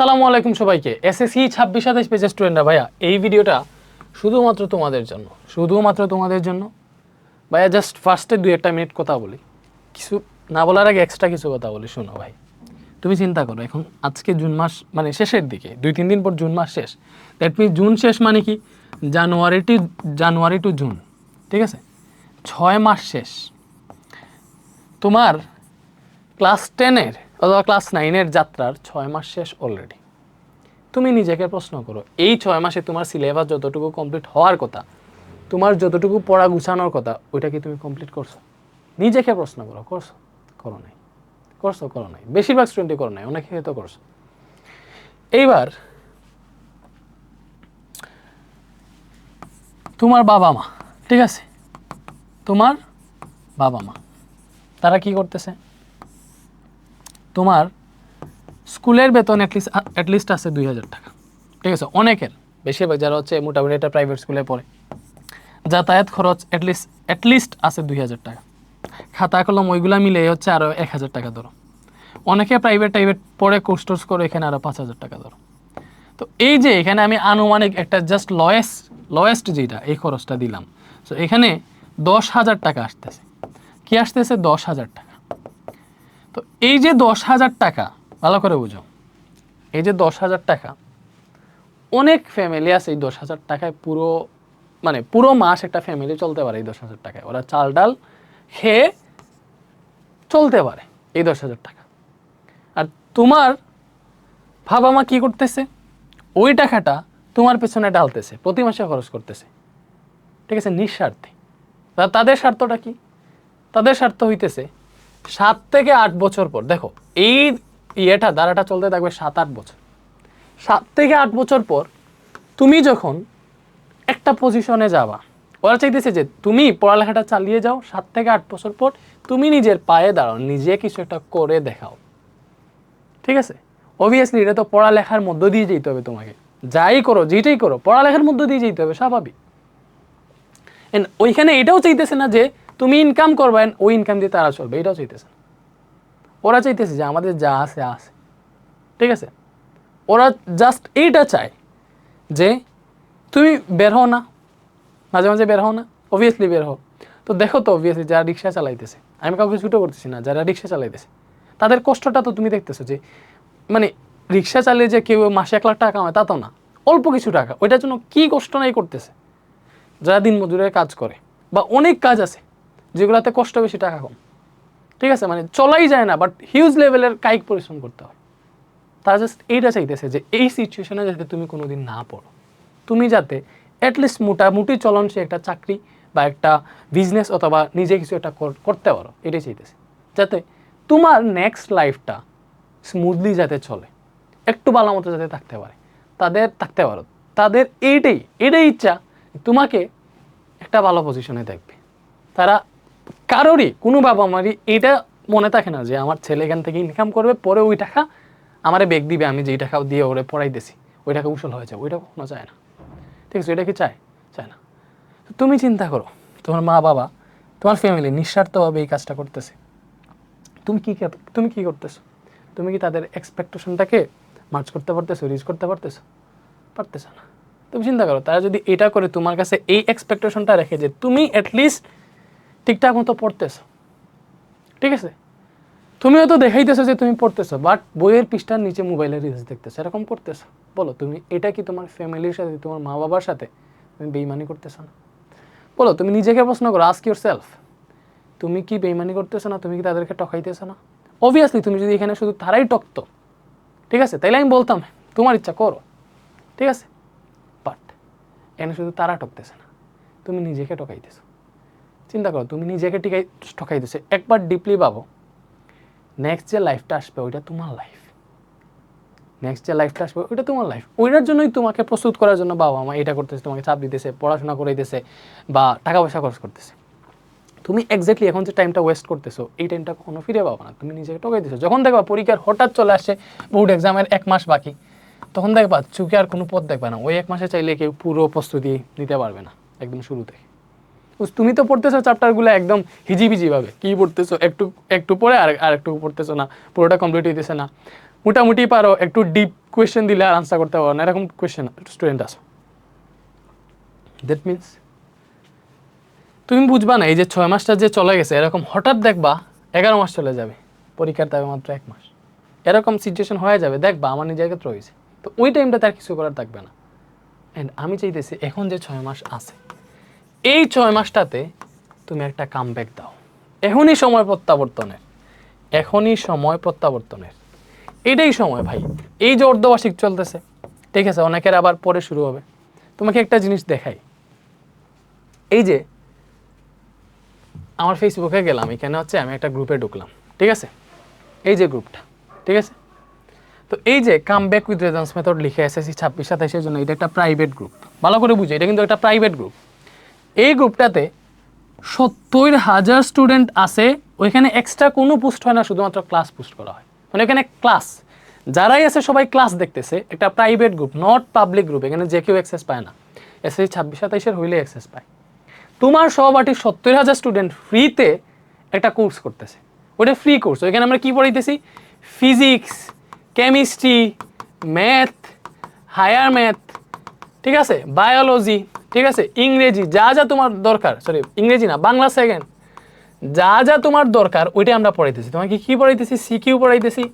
সালামু আলাইকুম সবাইকে। এসএসসি ছাব্বিশ সাতাশ পেজের স্টুডেন্টরা ভাইয়া, এই ভিডিওটা শুধুমাত্র তোমাদের জন্য, শুধুমাত্র তোমাদের জন্য। ভাইয়া জাস্ট ফার্স্টে দুই একটা মিনিট কথা বলি। কিছু না বলার আগে এক্সট্রা কিছু কথা বলি, শোনো ভাই। তুমি চিন্তা করো, এখন আজকে জুন মাস মানে শেষের দিকে, দুই, তিন দিন পর জুন মাস শেষ। দ্যাট মিনস জুন শেষ মানে কি? January to January to June ঠিক আছে? ছয় মাস শেষ। তোমার ক্লাস টেনের অথবা ক্লাস নাইনের যাত্রার ছয় মাস শেষ অলরেডি তুমি নিজেকে প্রশ্ন করো, এই ছয় মাসে তোমার সিলেবাস যতটুকু কমপ্লিট হওয়ার কথা, তোমার যতটুকু পড়া গুছানোর কথা, ওইটা কি তুমি কমপ্লিট করছ? নিজেকে প্রশ্ন করো, করছ? করো নাই। করছ, করো নাই। বেশিরভাগ স্টুডেন্টই করো নাই, অনেকে হয়তো করছ। এইবার, তোমার বাবা মা, ঠিক আছে? তোমার বাবা মা, তারা কি করতেছে? তোমার স্কুলের বেতন অ্যাটলিস্ট অ্যাটলিস্ট আছে দুই হাজার টাকা। ঠিক আছে? অনেকের, বেশিরভাগ যারা হচ্ছে মোটামুটি একটা প্রাইভেট স্কুলে পড়ে, যাতায়াত খরচ অ্যাটলিস্ট অ্যাটলিস্ট আছে দুই হাজার টাকা। খাতা কলম ওইগুলা মিলে হচ্ছে আরও এক হাজার টাকা ধরো। অনেকে প্রাইভেট টাইভেট পড়ে কোর্স টোর্স করে, এখানে আরও পাঁচ হাজার টাকা ধরো। তো এই যে এখানে আমি আনুমানিক একটা জাস্ট লয়েস্ট লয়েস্ট যেটা এই খরচটা দিলাম। তো এখানে দশ হাজার টাকা আসতেছে। কি আসতেছে? দশ হাজার টাকা। তো এই যে দশ হাজার টাকা, ভালো করে বুঝো। এই যে দশ হাজার টাকা, অনেক ফ্যামিলি আছে এই দশ হাজার টাকায় পুরো মানে পুরো মাস একটা ফ্যামিলি চলতে পারে এই দশ হাজার টাকায়। ওরা চাল ডাল খেয়ে চলতে পারে এই দশ হাজার টাকা। আর তোমার বাবা মা কি করতেছে? ওই টাকাটা তোমার পেছনে ডালতেছে প্রতি মাসে খরচ করতেছে। ঠিক আছে? নিঃস্বার্থে। তাদের স্বার্থটা কি? তাদের স্বার্থ হইতেছে সাত থেকে আট বছর পর, দেখো, এই ইয়েটা, ধারাটা চলতে থাকবে সাত, আট বছর। সাত থেকে আট বছর পর তুমি যখন একটা পজিশনে যাবা, ওরা চাইতেছে যে তুমি পড়ালেখাটা চালিয়ে যাও, সাত থেকে আট বছর পর তুমি নিজের পায়ে দাঁড়াও, নিজে কিছু একটা করে দেখাও। ঠিক আছে? অবভিয়াসলি এটা তো পড়ালেখার মধ্য দিয়ে যেতে হবে তোমাকে। যাই করো, যেটাই করো, পড়ালেখার মধ্য দিয়ে যেতে হবে, স্বাভাবিক। ওইখানে এটাও চাইতেছে না যে তুমি ইনকাম করবে and ওই ইনকাম দিয়ে তারা চলবে, এটাও চাইতেছে ওরা চাইতেছে যে আমাদের যা আছে আছে। ঠিক আছে? ওরা জাস্ট এইটা চায় যে তুমি বের হও না, মাঝে মাঝে বের হও না অবভিয়াসলি বের হও। তো দেখো তো অবভিয়াসলি যারা রিক্সা চালাইতেছে, আমি কাউকে ছুটো করতেছি না, যারা রিক্সা চালাইতেছে, তাদের কষ্টটা তো তুমি দেখতেছো যে মানে রিক্সা চালিয়ে যে কেউ মাসে এক লাখ টাকা কামায়, তা তো না। অল্প কিছু টাকা, ওইটার জন্য কী কষ্ট নাই করতেছে? যারা দিন মজুরের কাজ করে, বা অনেক কাজ আছে যেগুলোতে কষ্ট বেশি, টাকা কম। ঠিক আছে? মানে চলাই যায় না বাট হিউজ লেভেলের কায়িক পরিশ্রম করতে হয়। তারা জাস্ট এইটা চাইতেছে যে, এই সিচুয়েশনে যাতে তুমি কোনোদিন না পড়ো। তুমি যাতে অ্যাটলিস্ট মোটামুটি চলনসই একটা চাকরি বা একটা বিজনেস অথবা নিজে কিছু একটা করতে পারো। এটাই চাইতেছে। যাতে তোমার নেক্সট লাইফটা স্মুথলি যাতে চলে। একটু ভালো মতো যাতে থাকতে পারে। তাদের থাকতে পারো। তাদের এইটাই এটাই ইচ্ছা তোমাকে একটা ভালো পজিশনে দেখবে। তারা কারোরই কোনো বাবা মারই এটা মনে থাকে না যে আমার ছেলে এখান থেকে ইনকাম করবে, পরে ওই টাকা আমারে বেগ দিবে, আমি যেই টাকা দিয়ে ওরে পড়াইতেছি ওই টাকা উসল হয়ে যাবে ওইটা কখনো চায় না। ঠিক আছে, ওইটা কি চায়? চায় না। তুমি চিন্তা করো, তোমার মা বাবা, তোমার ফ্যামিলি নিঃস্বার্থভাবে এই কাজটা করতেছে। তুমি কি তুমি কি করতেছো? তুমি কি তাদের এক্সপেকটেশনটাকে মার্চ করতে পারতেছো রিচ করতে পারতেছো? পারতেছো না। তুমি চিন্তা করো, তারা যদি এটা করে তোমার কাছে এই এক্সপেকটেশনটা রেখে যে তুমি অ্যাটলিস্ট ঠিকঠাক মতো পড়তেছো। ঠিক আছে? তুমিও তো দেখাইতেছো যে তুমি পড়তেছো বাট বইয়ের পৃষ্ঠার নিচে মোবাইলে রিলস দেখতেছো, এরকম করতেছো বলো, তুমি এটা কি তোমার ফ্যামিলির সাথে, তোমার মা বাবার সাথে? তুমি বেইমানি করতেছো না? বলো, তুমি নিজেকে প্রশ্ন করো আস্ক ইউর সেলফ তুমি কি বেইমানি করতেছো না? তুমি কি তাদেরকে টকাইতেছো না? অবভিয়াসলি তুমি যদি এখানে শুধু তারাই টকতো ঠিক আছে? তাইলে আমি বলতাম, তোমার ইচ্ছা করো, ঠিক আছে? বাট এখানে শুধু তারা টকতেছে না, তুমি নিজেকে টকাইতেছো চিন্তা করো, তুমি নিজেকে টিকাই ঠকাই ঠকাইতেছো একবার ডিপলি ভাবো নেক্সট যে লাইফটা আসবে, ওইটা তোমার লাইফ নেক্সট যে লাইফটা আসবে, ওইটা তোমার লাইফ ওইটার জন্যই তোমাকে প্রস্তুত করার জন্য বাবা মা এটা করতেছে, তোমাকে চাপ দিতেছে, পড়াশোনা করে করাইতেছে বা টাকা পয়সা খরচ করতেছে। তুমি এক্স্যাক্টলি এখন যে টাইমটা ওয়েস্ট করতেছো, এই টাইমটা কখনো ফিরে পাবো না। তুমি নিজেকে ঠকাই দিছো। যখন দেখবা পরীক্ষার হঠাৎ চলে আসছে বোর্ড এক্সামের এক মাস বাকি, তখন দেখবা চুকে আর কোনো পথ দেখবে না। ওই এক মাসে চাইলে কেউ পুরো প্রস্তুতি নিতে পারবে না, একদম শুরু থেকে তুমি তো পড়তেছো চ্যাপ্টারগুলো একদম হিজিবিজি ভাবে কি পড়তেছো? একটু একটু পড়ে আর আর একটু পড়তেছো না। পুরোটা কমপ্লিট হইতেছে না। মোটামুটি পারো, একটু ডিপ কোয়েশ্চেন দিলে আর আনসার করতে পারো না। এরকম কোয়েশ্চেন স্টুডেন্ট আসো দ্যাট মিনস তুমি বুঝবা না, এই যে ছয় মাসটা যে চলে গেছে, এরকম হঠাৎ দেখবা এগারো মাস চলে যাবে। পরীক্ষার দেবে মাত্র এক মাস। এরকম সিচুয়েশন হয়ে যাবে, দেখবা আমার নিজের ক্ষেত্রে হয়েছে। তো ওই টাইমটা তার কিছু করার থাকবে না। অ্যান্ড আমি চাইতেছি এখন যে ছয় মাস আছে এই ছয় মাসটাতে তুমি একটা কামব্যাক দাও। এখনই সময় প্রত্যাবর্তনের। এখনই সময় প্রত্যাবর্তনের। এটাই সময় ভাই। এই যে অর্ধবার্ষিক চলতেছে, ঠিক আছে, অনেকের আবার পরে শুরু হবে। তোমাকে একটা জিনিস দেখাই। এই যে আমার ফেসবুকে গেলাম, এখানে হচ্ছে আমি একটা গ্রুপে ঢুকলাম, ঠিক আছে? এই যে গ্রুপটা ঠিক আছে? তো এই যে come back with Redwan's method লিখে এসেছি ছাব্বিশ সাতাইশের জন্য, এটা একটা প্রাইভেট গ্রুপ ভালো করে বুঝো, এটা কিন্তু একটা প্রাইভেট গ্রুপ এই গ্রুপটাতে সত্তর হাজার স্টুডেন্ট আছে, ওইখানে এক্সট্রা কোনো পোস্ট হয় না, শুধুমাত্র ক্লাস পোস্ট করা হয়। মানে এখানে ক্লাস যারাই আছে সবাই ক্লাস দেখতেছে, একটা private group not public group এখানে যে কেউ অ্যাক্সেস পায় না। এসএসসি ছাব্বিশ, সাতাইশের হইলে অ্যাক্সেস পায়। তোমার সহপাঠীর সত্তর হাজার স্টুডেন্ট ফ্রিতে একটা কোর্স করতেছে। ওটা ফ্রি কোর্স ওইখানে আমরা কী পড়াইতেছি? Physics chemistry math higher math ঠিক আছে? বায়োলজি ঠিক আছে? ইংরেজি, যা যা তোমার দরকার সরি ইংরেজি না, বাংলা সেকেন্ড যা যা তোমার দরকার, ওইটাই আমরা পড়াইতেছি। তোমাকে কী পড়াইতেছি? সিকিউ পড়াইতেছি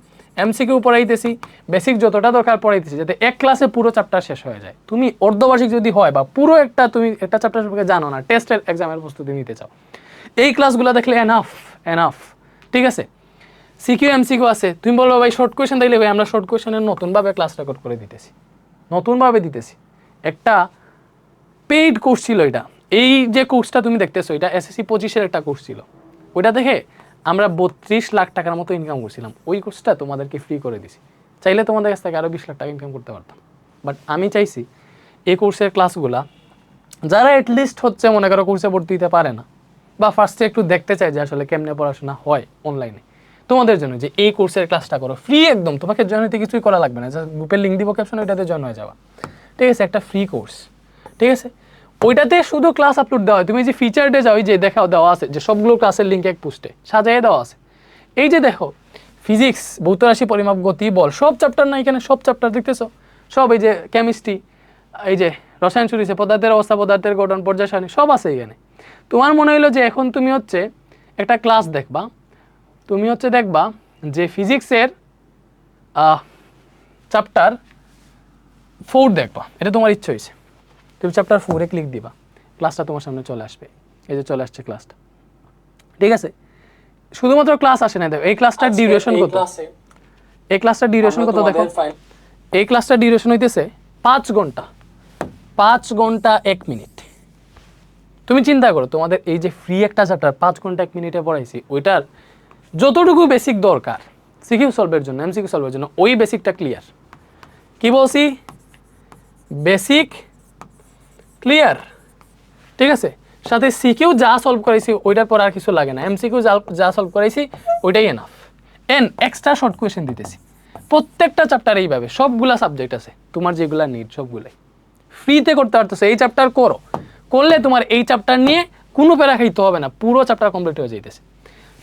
এমসিকিউ পড়াইতেছি বেসিক যতটা দরকার পড়াইতেছি, যাতে এক ক্লাসে পুরো চ্যাপ্টার শেষ হয়ে যায়। তুমি অর্ধবার্ষিক যদি হয় বা পুরো একটা তুমি একটা চ্যাপ্টার সম্পর্কে জানো না টেস্টের এক্সামের প্রস্তুতি নিতে চাও। এই ক্লাসগুলো দেখলে এনাফ এনাফ ঠিক আছে? সিকিউ এমসিকিউ আছে। তুমি বলব ভাই শর্ট কোয়েশন দেখলে ভাই, আমরা শর্ট কোয়েশনের নতুনভাবে ক্লাস রেকর্ড করে দিতেছি। নতুনভাবে দিতেছি। একটা পেইড কোর্স ছিল এটা। এই যে কোর্সটা তুমি দেখতেছো, এটা এসএসসি পঁচিশের একটা কোর্স ছিল। ওইটা দেখে আমরা বত্রিশ লাখ টাকার মতো ইনকাম করছিলাম। ওই কোর্সটা তোমাদেরকে ফ্রি করে দিছি। চাইলে তোমাদের কাছ থেকে আরও বিশ লাখ টাকা ইনকাম করতে পারতাম। বাট আমি চাইছি এই কোর্সের ক্লাসগুলা যারা অ্যাটলিস্ট হচ্ছে মনে করো কোর্সে ভর্তি দিতে পারে না, বা ফার্স্টে একটু দেখতে চায় যে আসলে কেমনে পড়াশোনা হয় অনলাইনে তোমাদের জন্য যে এই কোর্সের ক্লাসটা করো ফ্রি একদম। তোমাকে জয়েন হতে কিছুই করা লাগবে না। গ্রুপের লিঙ্ক দিব ক্যাপশন ওইটাতে জয়েন হয়ে যাওয়া ঠিক আছে, একটা ফ্রি কোর্স ঠিক আছে? ওইটাতে শুধু ক্লাস আপলোড দেওয়া হয়। তুমি যে ফিচারডে যাও যে দেখাও দেওয়া আছে, যে সবগুলো ক্লাসের লিঙ্ক এক পোস্টে সাজাইয়ে দেওয়া আছে। এই যে দেখো ফিজিক্স ভৌতরাশি, পরিমাপ, গতি, বল, সব চ্যাপ্টার না এখানে, সব চ্যাপ্টার দেখতেছো? সব এই যে কেমিস্ট্রি এই যে রসায়ন শুরু পদার্থের অবস্থা, পদার্থের গঠন, পর্যায় সারণী, সব আছে এখানে। তোমার মনে হইল যে এখন তুমি হচ্ছে একটা ক্লাস দেখবা। তুমি হচ্ছে দেখবা যে ফিজিক্সের চ্যাপ্টার ফোর দেখবা। এটা তোমার ইচ্ছে হয়েছে তুমি চ্যাপ্টার ফোরে ক্লিক দিবা। ক্লাসটা তোমার সামনে চলে আসবে। এই যে চলে আসছে ক্লাসটা ঠিক আছে? শুধুমাত্র ক্লাস আসে না দেখো এই ক্লাসটার ডিউরেশন কত? এই ক্লাসটার ডিউরেশন কত দেখো? এই ক্লাসটার ডিউরেশন হইতেছে পাঁচ ঘণ্টা। পাঁচ ঘণ্টা এক মিনিট তুমি চিন্তা করো তোমাদের এই যে ফ্রি একটা চ্যাপ্টার পাঁচ ঘণ্টা এক মিনিটে পড়াইছি ওইটার যতটুকু বেসিক দরকার সিকিউ সলভের জন্য এমসিকিউ সলভের জন্য ওই বেসিকটা ক্লিয়ার কি বলছি? বেসিক ক্লিয়ার ঠিক আছে? সাথে সিকিউ যা সলভ করাইছি ওইটার পর আর কিছু লাগে না। এমসিকিউ যা যা সলভ করাইছি ওইটাই enough and extra short question দিতেছি। প্রত্যেকটা চ্যাপ্টার এইভাবে, সবগুলা সাবজেক্ট আছে। তোমার যেগুলা নিড সবগুলাই। ফ্রিতে করতে পারতেছো, এই চ্যাপ্টার করো। করলে তোমার এই চ্যাপ্টার নিয়ে কোনো প্যারা খাইতে হবে না, পুরো চ্যাপ্টার কমপ্লিট হয়ে যাইতেছে।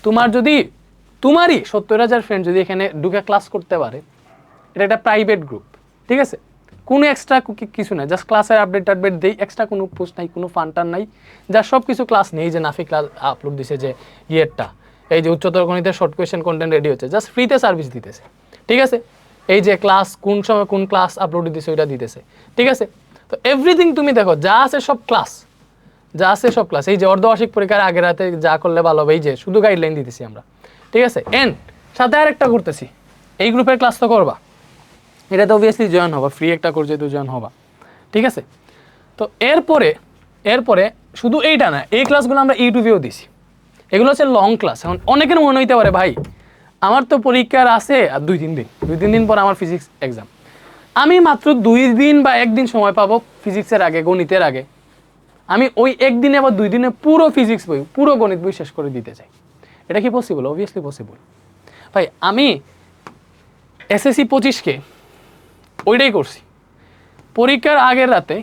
তোমার যদি, তোমারই সত্তর হাজার ফ্রেন্ড যদি এখানে ঢুকে ক্লাস করতে পারে, এটা একটা প্রাইভেট গ্রুপ ঠিক আছে? কোনো এক্সট্রা কিছু নাই। জাস্ট ক্লাসের আপডেট টাপডেট দেই। এক্সট্রা কোনো পোস্ট নাই, কোনো ফান্টার নাই। যা সব কিছু ক্লাস নেই যে নাফি ক্লাস আপলোড দিছে যে ইয়েরটা। এই যে উচ্চতর গণিতের শর্ট কোয়েশ্চেন কন্টেন্ট রেডি হচ্ছে। জাস্ট ফ্রিতে সার্ভিস দিতেছে। ঠিক আছে? এই যে ক্লাস কোন সময় কোন ক্লাস আপলোড দিতেছে, ওইটা দিতেছে। ঠিক আছে? তো এভরিথিং তুমি দেখো, যা আছে সব ক্লাস যা আছে সব ক্লাস এই যে অর্ধবার্ষিক পরীক্ষার আগে রাতে যা করলে ভালো হবে, এই যে শুধু গাইডলাইন দিতেছি আমরা। ঠিক আছে? এন সাথে আর একটা করতেছি। এই গ্রুপের ক্লাস তো করবা। এটা তো অবভিয়াসলি জয়েন হবা ফ্রি একটা কোর্স যেহেতু জয়েন হবা, ঠিক আছে? তো এরপরে এরপরে শুধু এইটা না, এই ক্লাসগুলো আমরা ইউটিউবেও দিছি। এগুলো হচ্ছে লং ক্লাস এখন অনেকের মনে হইতে পারে, ভাই, আমার তো পরীক্ষার আছে আর দুই, তিন দিন। দুই, তিন দিন পর আমার ফিজিক্স এক্সাম আমি মাত্র দুই দিন বা একদিন সময় পাবো ফিজিক্সের আগে, গণিতের আগে। আমি ওই একদিনে বা দুই দিনে পুরো ফিজিক্স বই, পুরো গণিত বই শেষ করে দিতে চাই। এটা কি পসিবল অবভিয়াসলি পসিবল ভাই, আমি এসএসসি পঁচিশকে ওইটাই করছি। পরীক্ষার আগের রাতে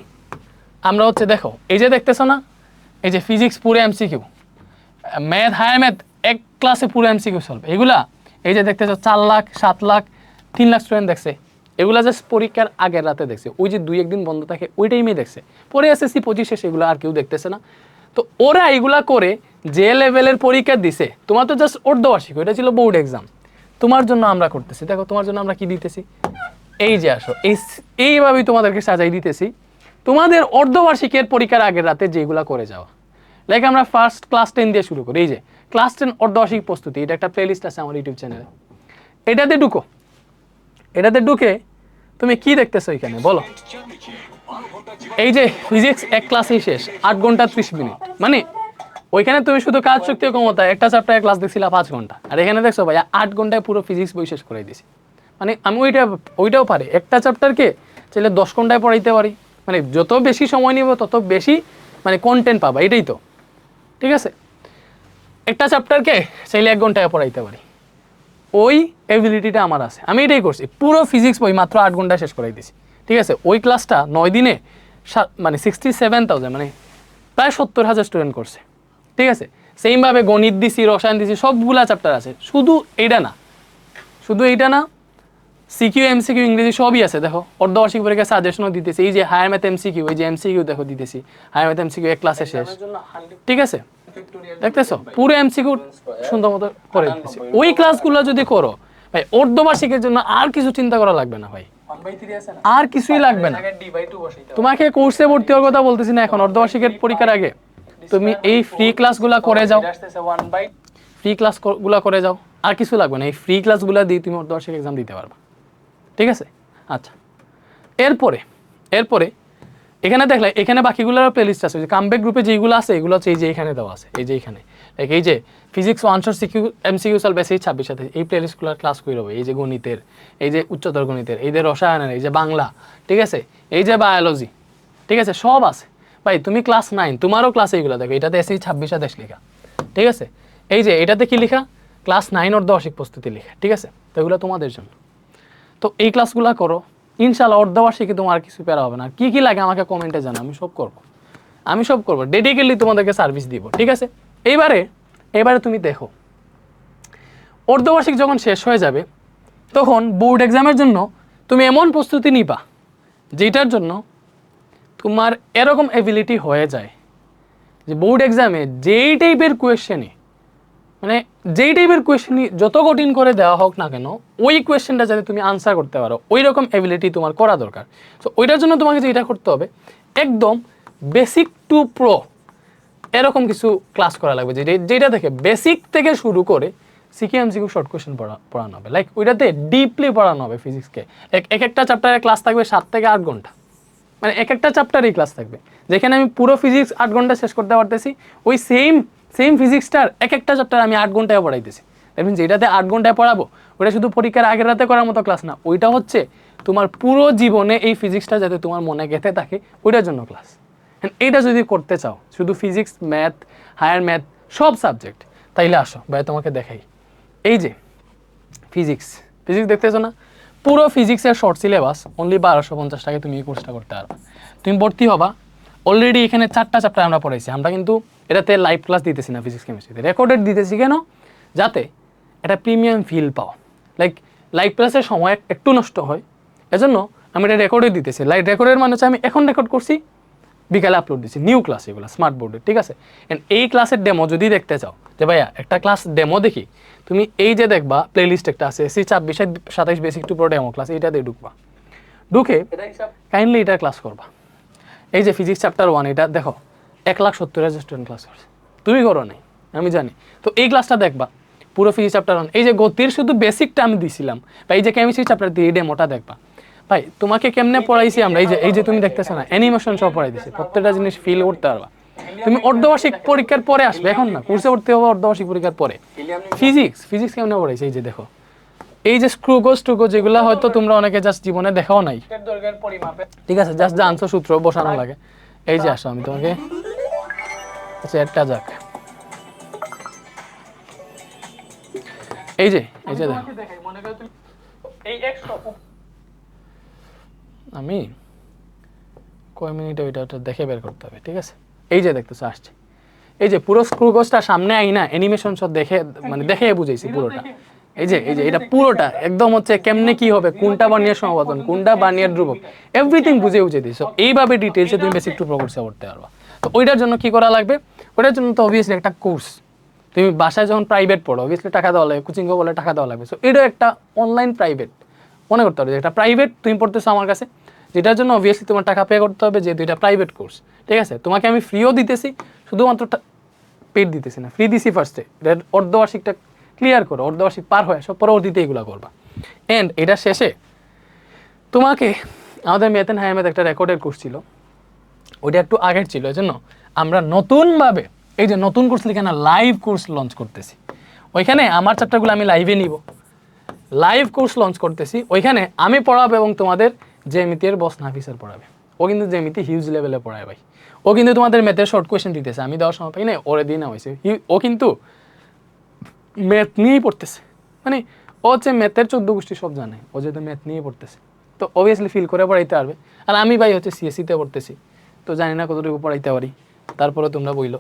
আমরা হচ্ছে দেখো, এই যে দেখতেছো না, এই যে ফিজিক্স পুরো এমসিকিউ ম্যাথ হায়ার ম্যাথ এক ক্লাসে পুরো এমসিকিউ সলভ এগুলা, এই যে দেখতেছো চার লাখ, সাত লাখ, তিন লাখ স্টুডেন্ট দেখছে। এগুলা জাস্ট পরীক্ষার আগের রাতে দেখছে। ওই যে দুই একদিন বন্ধ থাকে, ওই টাইমে দেখছে। পরে এসএসসি পঁচিশে সেগুলো আর কেউ দেখতেছে না। তো ওরা এগুলা করে যে লেভেলের পরীক্ষা দিছে, তোমার তো জাস্ট অর্ধবার্ষিক ওইটা ছিল বোর্ড এক্সাম তোমার জন্য আমরা করতেছি। দেখো, তোমার জন্য আমরা কি দিতেছি? এই যে আসো, এই এইভাবেই তোমাদেরকে সাজাই দিতেছি। তোমাদের অর্ধবার্ষিকের পরীক্ষার আগের রাতে যেগুলা করে যাওয়া লাইক আমরা ফার্স্ট ক্লাস টেন দিয়ে শুরু করি, এই যে ক্লাস টেন অর্ধবার্ষিক প্রস্তুতি, এটা একটা প্লেলিস্ট আছে আমার ইউটিউব চ্যানেলে এটাতে ঢুকো। এটাতে ঢুকে তুমি কি দেখতেছো এখানে, বলো। এই যে ফিজিক্স এক ক্লাসেই শেষ, আট ঘণ্টা ত্রিশ মিনিট। মানে ওইখানে তুমি শুধু কাজ, শক্তি ক্ষমতা, একটা চ্যাপ্টারে ক্লাস দেখছিলা পাঁচ ঘণ্টা। আর এখানে দেখছ ভাই আট ঘন্টায় পুরো ফিজিক্স বই শেষ করে দিছি মানে আমি ওইটা, ওইটাও পারি। একটা চ্যাপ্টারকে চাইলে দশ ঘন্টায় পড়াইতে পারি। মানে যত বেশি সময় নিব, তত বেশি মানে কন্টেন্ট পাবা, এটাই তো। ঠিক আছে? একটা চ্যাপ্টারকে চাইলে এক ঘন্টায় পড়াইতে পারি। ওই এবিলিটিটা আমার আছে। আমি এটাই করছি। পুরো ফিজিক্স বই মাত্র আট ঘন্টায় শেষ করাই দিয়েছি ঠিক আছে? ওই ক্লাসটা নয় দিনে মানে সিক্সটি সেভেন থাউজেন্ড মানে প্রায় সত্তর হাজার স্টুডেন্ট করছে। ঠিক আছে? সেইমভাবে গণিত দিছি, রসায়ন দিছি, সবগুলা চ্যাপ্টার আছে। শুধু এইটা না। শুধু এইটা না সিকিউ এমসিকিউ ইংরেজি সবই আছে দেখো। অর্ধবার্ষিক পরীক্ষা সাজেশনও দিতেছি। এই যে হায়ার ম্যাথ এমসিকিউ এই যে এমসিকিউ দেখো দিতেছি। হায়ার ম্যাথ এমসিকিউ এক ক্লাসে শেষ। ঠিক আছে? দেখতেছো? পুরো এমসিকিউ সুন্দর মতো করে দিতেছি। ওই ক্লাসগুলো যদি করো ভাই অর্ধবার্ষিকের জন্য আর কিছু চিন্তা করা লাগবে না ভাই। আর কিছুই লাগবে না। তোমাকে কোর্সে ভর্তি হওয়ার কথা বলতেছি না এখন। অর্ধবার্ষিকের পরীক্ষার আগে। তুমি এই ফ্রি ক্লাসগুলো করে যাও। ফ্রি ক্লাসগুলা করে যাও। আর কিছু লাগবে না। এই ফ্রি ক্লাসগুলো দিয়ে তুমি অর্ধবার্ষিক এক্সাম দিতে পারবা। ঠিক আছে? আচ্ছা। এরপরে এরপরে, এখানে দেখলে, এখানে বাকিগুলোর প্লেলিস্ট আছে। কামব্যাক গ্রুপে যেগুলো আছে, এগুলো হচ্ছে এই যে এখানে দেওয়া আছে, এই যে এখানে। এই যে ফিজিক্স ওয়ানশোর সিকিউ এমসিকিউ চলবে সেই ছাব্বিশ সাথে, এই প্লেলিস্টগুলোর ক্লাস করে হবে। এই যে গণিতের, এই যে উচ্চতর গণিতের, এই যে রসায়নের, এই যে বাংলা, ঠিক আছে? এই যে বায়োলজি ঠিক আছে? সব আছে। ভাই, তুমি ক্লাস নাইন তোমারও ক্লাস এইগুলো দেখো। এটাতে এসে ছাব্বিশ দেশ লেখা, ঠিক আছে? এই যে এটাতে কি লেখা? ক্লাস নাইন অর্ধবার্ষিক প্রস্তুতি লেখা, ঠিক আছে? তো এগুলো তোমাদের জন্য। তো এই ক্লাসগুলো করো। ইনশাল্লাহ অর্ধবার্ষিকী তোমার কিছু প্যারা হবে না। কি কি লাগে আমাকে কমেন্টে জানা আমি সব করব। আমি সব করব। ডেডিকেটলি তোমাদেরকে সার্ভিস দিব, ঠিক আছে? এইবারে এবারে তুমি দেখো। অর্ধবার্ষিক যখন শেষ হয়ে যাবে, তখন বোর্ড এক্সামের জন্য তুমি এমন প্রস্তুতি নিবা যেটার জন্য তোমার এরকম এবিলিটি হয়ে যায়। যে বোর্ড এক্সামে যেই টাইপের কোয়েশ্চেনে মানে যেই টাইপের কোয়েশ্চেনই যত কঠিন করে দেওয়া হোক না কেন, ওই কোয়েশ্চেনটা যাতে তুমি আনসার করতে পারো ওই রকম এবিলিটি তোমার করা দরকার। তো ওইটার জন্য তোমাকে যেটা করতে হবে, একদম বেসিক টু প্রো এরকম কিছু ক্লাস করা লাগবে যে যেটা থেকে বেসিক থেকে শুরু করে সিকিএম সিকিউ শর্ট কোয়েশ্চেন পড়া, পড়ানো হবে। লাইক ওইটাতে ডিপলি পড়ানো হবে ফিজিক্সকে এক এক একটা চ্যাপ্টারের ক্লাস থাকবে সাত থেকে আট ঘণ্টা। মানে এক একটা চ্যাপ্টারেই ক্লাস থাকবে। যেখানে আমি পুরো ফিজিক্স আট ঘণ্টা শেষ করতে পারতেছি, ওই সেম সেম ফিজিক্সটার এক একটা চ্যাপ্টার আমি আট ঘন্টায় পড়াইতেছি। দেখবেন যেটাতে আট ঘন্টায় পড়াবো ওটা শুধু পরীক্ষার আগের রাতে করার মতো ক্লাস না, ওইটা হচ্ছে তোমার পুরো জীবনে এই ফিজিক্সটা যাতে তোমার মনে গেঁথে থাকে, ওইটার জন্য ক্লাস এইটা যদি করতে চাও, শুধু ফিজিক্স ম্যাথ হায়ার ম্যাথ সব সাবজেক্ট তাইলে আসো, ভাই তোমাকে দেখাই। এই যে ফিজিক্স ফিজিক্স দেখতেছো না? পুরো ফিজিক্সের শর্ট সিলেবাস অনলি বারোশো পঞ্চাশ টাকায় তুমি এই কোর্সটা করতে পারবে। তুমি ভর্তি হবা অলরেডি এখানে চারটা চ্যাপ্টার আমরা পড়াইছি। আমরা কিন্তু এটাতে লাইভ ক্লাস দিতেছি না ফিজিক্স কেমিস্ট্রিতে রেকর্ডেড দিতেছি কেন? যাতে এটা প্রিমিয়াম ফিল পাও। লাইক লাইভ ক্লাসের সময় একটু নষ্ট হয়। এজন্য আমি এটা রেকর্ডে দিতেছি। লাইভ রেকর্ডের মানে হচ্ছে আমি এখন রেকর্ড করছি বিকালে আপলোড দিচ্ছি নিউ ক্লাস এগুলো স্মার্ট বোর্ডে ঠিক আছে? এন্ড এই ক্লাসের ডেমো যদি দেখতে চাও যে ভাইয়া একটা ক্লাস ডেমো দেখি তুমি এই যে দেখবা প্লেলিস্ট একটা আছে সি ছাব্বিশ সাতাইশ basic to pro demo class এইটাতে ঢুকবা। ঢুকে কাইন্ডলি এটা ক্লাস করবা। এই যে ফিজিক্স চ্যাপ্টার ওয়ান এটা দেখো এক লাখ সত্তর হাজার স্টুডেন্ট ক্লাস করছে। তুমি করো নাই আমি জানি। তো এই ক্লাসটা দেখবা পুরো ফিজিক্স চ্যাপ্টার ওয়ান এই যে গতির শুধু বেসিকটা আমি দিছিলাম বা এই যে কেমিস্ট্রি চ্যাপ্টার দিয়ে এই ডেমোটা দেখবা। ভাই তোমাকে কেমনে পড়াইছি আমরা? এই যে এই যে তুমি দেখতেছো না অ্যানিমেশন সব পড়াই দিছি প্রত্যেকটা জিনিস ফিল করতে পারবা। তুমি অর্ধবার্ষিক পরীক্ষার পরে আসবে এখন না কোর্সে ভর্তি হবে অর্ধবার্ষিক পরীক্ষার পরে। ফিজিক্স ফিজিক্স কেমনে পড়াইছে? এই যে দেখো। এই যে স্ক্রুগো স্ট্রুগো যেগুলো হয়তো তোমরা অনেকে জাস্ট জীবনে দেখাও নাই। ঠিক আছে জাস্ট জানছো সূত্র বসানো লাগে। এই যে আসো আমি তোমাকে। আচ্ছা একটা যাক। এই যে এই যে দেখো। আমি কয় মিনিটে ওইটা ওটা দেখে বের করতে হবে ঠিক আছে? এই যে দেখতেছো আসছে। এই যে পুরো স্ক্রু গোসটা সামনে আই না অ্যানিমেশন সব দেখে মানে দেখে বুঝাইছি পুরোটা। এই যে এই যে, এটা পুরোটা, একদম হচ্ছে কেমনে কি হবে, কোনটা বানিয়ে সমাবর্তন, কোনটা বানিয়ে ধ্রুবক এভরিথিং বুঝে বুঝে দিই। সো এইভাবে ডিটেলসে তুমি বেসিক টু প্রকোর্সে করতে পারবা। তো ওইটার জন্য কি করা লাগবে? ওইটার জন্য তো অবভিয়াসলি একটা কোর্স তুমি বাসায় যখন প্রাইভেট পড়ো অবভিয়াসলি টাকা দেওয়া লাগবে কোচিংও বলে টাকা দেওয়া লাগবে। সো এটা একটা অনলাইন প্রাইভেট মনে করতে হবে যে এটা প্রাইভেট তুমি পড়তেছো আমার কাছে। যেটার জন্য অবভিয়াসলি তোমার টাকা পে করতে হবে, যেহেতু এটা প্রাইভেট কোর্স ঠিক আছে? তোমাকে আমি ফ্রিও দিতেছি, শুধুমাত্র পেড দিতেছি না ফ্রি দিছি ফার্স্টে অর্ধবার্ষিকটা ক্লিয়ার করো, অর্ধবার্ষিক পার হয়ে সব পরবর্তীতে এগুলো করবা। অ্যান্ড এটা শেষে তোমাকে আমাদের হায়ার ম্যাথ একটা রেকর্ডের কোর্স ছিল। ওইটা একটু আগের ছিল এই জন্য আমরা নতুনভাবে এই যে নতুন কোর্স লিখে না লাইভ কোর্স লঞ্চ করতেছি। ওইখানে আমার চ্যাপ্টারগুলো আমি লাইভে নিব। লাইভ কোর্স লঞ্চ করতেছি। ওইখানে আমি পড়াবো এবং তোমাদের জেমিতির বস নাফিসের পড়াবে। ও কিন্তু জেমিতি হিউজ লেভেলে পড়ায় ভাই। ও কিন্তু তোমাদের ম্যাথের শর্ট কোয়েশ্চেন দিতেছে। আমি দেওয়ার সময় পাই না ওরে দিই না হয়েছে ও কিন্তু ম্যাথ নিয়েই পড়তেছে। মানে ও হচ্ছে ম্যাথের চোদ্দ গোষ্ঠী সব জানে। ও যেহেতু ম্যাথ নিয়ে পড়তেছে। তো অবভিয়াসলি ফিল করে পড়াইতে পারবে। আর আমি ভাই হচ্ছে সিএসসিতে পড়তেছি। তো জানি না কতটুকু পড়াইতে পারি। তারপরে তোমরা বইলো।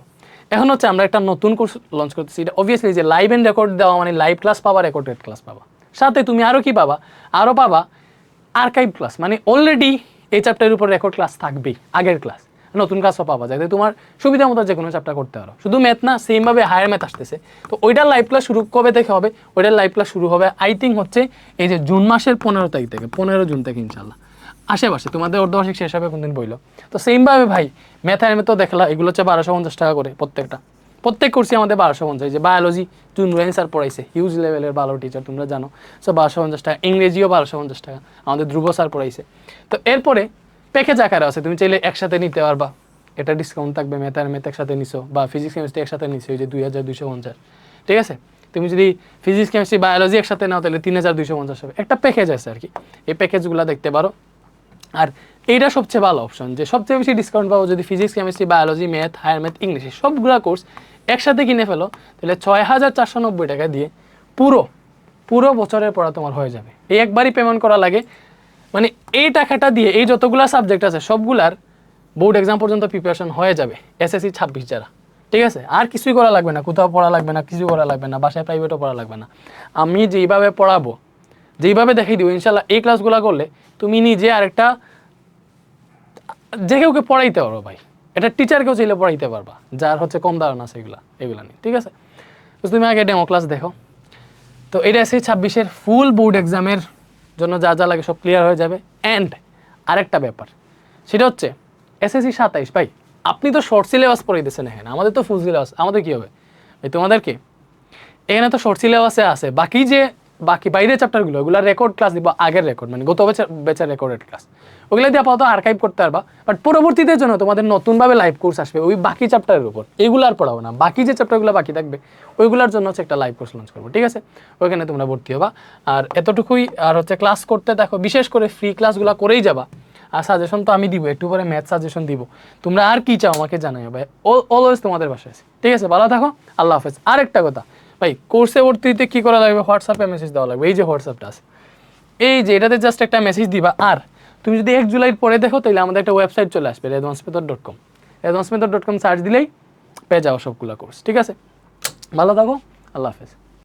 এখন হচ্ছে আমরা একটা নতুন কোর্স লঞ্চ করতেছি। এটা অবভিয়াসলি যে লাইভ এন্ড রেকর্ড দেওয়া মানে লাইভ ক্লাস পাবা রেকর্ডেড ক্লাস পাবা। সাথে তুমি আরও কি পাবা? আরও পাবা আর্কাইভ ক্লাস মানে অলরেডি এই চ্যাপ্টারের উপর রেকর্ড ক্লাস থাকবেই, আগের ক্লাস নতুন ক্লাসও পাওয়া যায়। তোমার সুবিধা মতো যে কোনো চ্যাপ্টার করতে পারো। শুধু ম্যাথ না সেমভাবে হায়ার ম্যাথ আসতেছে। তো ওইটার লাইভ ক্লাস শুরু কবে থেকে হবে? ওইটার লাইভ ক্লাস শুরু হবে আই থিঙ্ক হচ্ছে এই যে জুন মাসের পনেরো তারিখ থেকে, পনেরো জুন থেকে ইনশাল্লাহ আশেপাশে, তোমাদের অর্ধবার্ষিক শেষ হবে কোনদিন বইলো। তো সেমভাবে ভাই ম্যাথ হায়ার ম্যাথও দেখলা, এগুলো হচ্ছে বারোশো পঞ্চাশ টাকা করে প্রত্যেকটা। প্রত্যেক কোর্সে আমাদের বারোশো পঞ্চাশ। যে বায়োলজি রোহেন স্যার পড়াইছে। হিউজ লেভেলের ভালো টিচার তোমরা জানো। সো বারোশো পঞ্চাশ টাকা, ইংরেজিও বারোশো পঞ্চাশ টাকা। আমাদের ধ্রুব স্যার পড়াইছে। তো এরপরে প্যাকেজ আকারে আছে, তুমি চাইলে একসাথে নিতে পারবা। এটা ডিসকাউন্ট থাকবে ম্যাথ আর ম্যাথ একসাথে নিছো, বা ফিজিক্স কেমিস্ট্রি একসাথে নিছো ওই যে দুই হাজার দুইশো পঞ্চাশ। ঠিক আছে? তুমি যদি ফিজিক্স কেমিস্ট্রি বায়োলজি একসাথে নাও, তাহলে তিন হাজার দুইশো পঞ্চাশ হবে। একটা প্যাকেজ আছে আর কি। এই প্যাকেজগুলো দেখতে পারো। আর এইটা সবচেয়ে ভালো অপশন যে সবচেয়ে বেশি ডিসকাউন্ট পাবো যদি physics chemistry biology math higher math English সবগুলো কোর্স একসাথে কিনে ফেলো, তাহলে ছয় হাজার চারশো নব্বই টাকা দিয়ে পুরো পুরো বছরের পড়া তোমার হয়ে যাবে। এই একবারই পেমেন্ট করা লাগে মানে এই টাকাটা দিয়ে এই যতগুলা সাবজেক্ট আছে, সবগুলার বোর্ড এক্সাম পর্যন্ত প্রিপারেশন হয়ে যাবে এসএসসি ছাব্বিশ যারা। ঠিক আছে? আর কিছুই করা লাগবে না, কোথাও পড়া লাগবে না, কিছু করা লাগবে না, বাসায় প্রাইভেটও পড়া লাগবে না। আমি যেইভাবে পড়াবো, যেইভাবে দেখিয়ে দিব ইনশাল্লাহ এই ক্লাসগুলো করলে তুমি নিজে আরেকটা যে কেউকে পড়াইতে পারো ভাই। এটা টিচারকেও চাইলে পড়াইতে পারবা, যার হচ্ছে কম ধারণা আছে এগুলা এগুলা নিয়ে। ঠিক আছে? তুমি আগে ডেমো ক্লাস দেখো। তো এটা সেই ছাব্বিশের ফুল বোর্ড এক্সামের জন্য যা যা লাগে সব ক্লিয়ার হয়ে যাবে। অ্যান্ড আরেকটা ব্যাপার, সেটা হচ্ছে এসএসসি সাতাইশ, ভাই, আপনি তো শর্ট সিলেবাস পড়াইতেছেন এখানে, আমাদের তো ফুল সিলেবাস আমাদের কী হবে? ভাই তোমাদেরকে এখানে তো শর্ট সিলেবাসে আছে, বাকি যে বাকি বাইরের চ্যাপ্টারগুলো ওগুলো রেকর্ড ক্লাস দিব আগের রেকর্ড মানে গত বছর বেচার রেকর্ডেড ক্লাস ওগুলো দিয়ে আপাতত আর্কাইভ করতে পারবা বাট পরবর্তীতে জন্য তোমাদের নতুনভাবে লাইভ কোর্স আসবে, ওই বাকি চ্যাপ্টারের উপর, এগুলো আর পড়াবো না, বাকি যে চ্যাপ্টারগুলো বাকি থাকবে, ওইগুলোর জন্য হচ্ছে একটা লাইভ কোর্স লঞ্চ করব, ঠিক আছে? ওইখানে তোমরা ভর্তি হবা, আর এতটুকুই, আর হচ্ছে ক্লাস করতে দেখো, বিশেষ করে ফ্রি ক্লাসগুলো করেই যাবা। আর সাজেশন তো আমি দিব, একটু পরে ম্যাথ সাজেশন দিব। তোমরা আর কি চাও আমাকে জানাই ভাই অলওয়েজ তোমাদের বাসায় আছে। ঠিক আছে, ভালো থাকো, আল্লাহ হাফেজ। আর একটা কথা ভাই কোর্সে ভর্তিতে কি করা লাগবে? হোয়াটসঅ্যাপে মেসেজ দেওয়া লাগবে। এই যে হোয়াটসঅ্যাপটা আছে। এই যে, এটাতে জাস্ট একটা মেসেজ দিবা। আর তুমি যদি এক জুলাইয়ের পরে দেখো তাহলে আমাদের একটা ওয়েবসাইট চলে আসবে Redwan's method dot com Redwan's method dot com search দিলেই পেয়ে যাও সবগুলো কোর্স ঠিক আছে? ভালো থাকো, আল্লাহ হাফেজ।